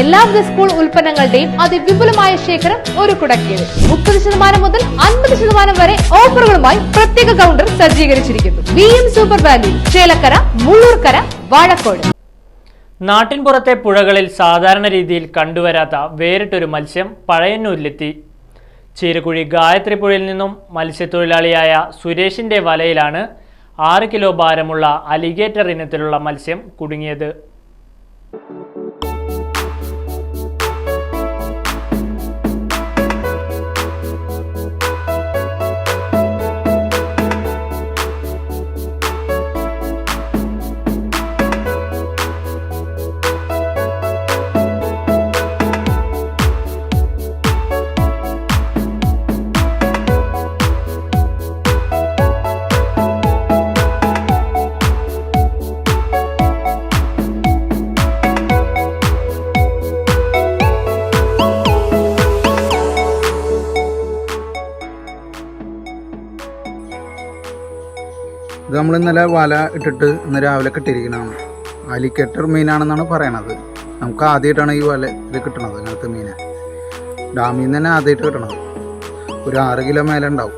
എല്ലാവിധ സ്കൂൾ ഉൽപ്പന്നങ്ങളുടെയും അതിവിപുലമായ ശേഖരം ഒരു കുടക്കീഴിൽ. മുപ്പത് ശതമാനം മുതൽ അൻപത് ശതമാനം വരെ ഓഫറുകളുമായി പ്രത്യേക കൗണ്ടർ സജ്ജീകരിച്ചിരിക്കുന്നു. V M super value Chelakkara Mullurkara Vazhakode. നാട്ടിൻപുറത്തെ പുഴകളിൽ സാധാരണ രീതിയിൽ കണ്ടുവരാത്ത വേറിട്ടൊരു മത്സ്യം പഴയന്നൂരിലെത്തി. ചീരക്കുഴി ഗായത്രി പുഴയിൽ നിന്നും മത്സ്യത്തൊഴിലാളിയായ സുരേഷിന്റെ വലയിലാണ് ആറ് കിലോ ഭാരമുള്ള അലിഗേറ്റർ ഇനത്തിലുള്ള മത്സ്യം കുടുങ്ങിയത്. ഇത് നമ്മൾ ഇന്നലെ വല ഇട്ടിട്ട് ഇന്ന് രാവിലെ കിട്ടിയിരിക്കുന്നതാണ് അലിക്കറ്റർ മീനാണെന്നാണ് പറയണത്. നമുക്ക് ആദ്യമായിട്ടാണ് ഈ വല ഇത് കിട്ടണത് ഇങ്ങനത്തെ മീനെ. ഡാമിൽ നിന്ന് തന്നെ ആദ്യമായിട്ട് കിട്ടണം ഒരു ആറ് കിലോ മേലെ ഉണ്ടാവും.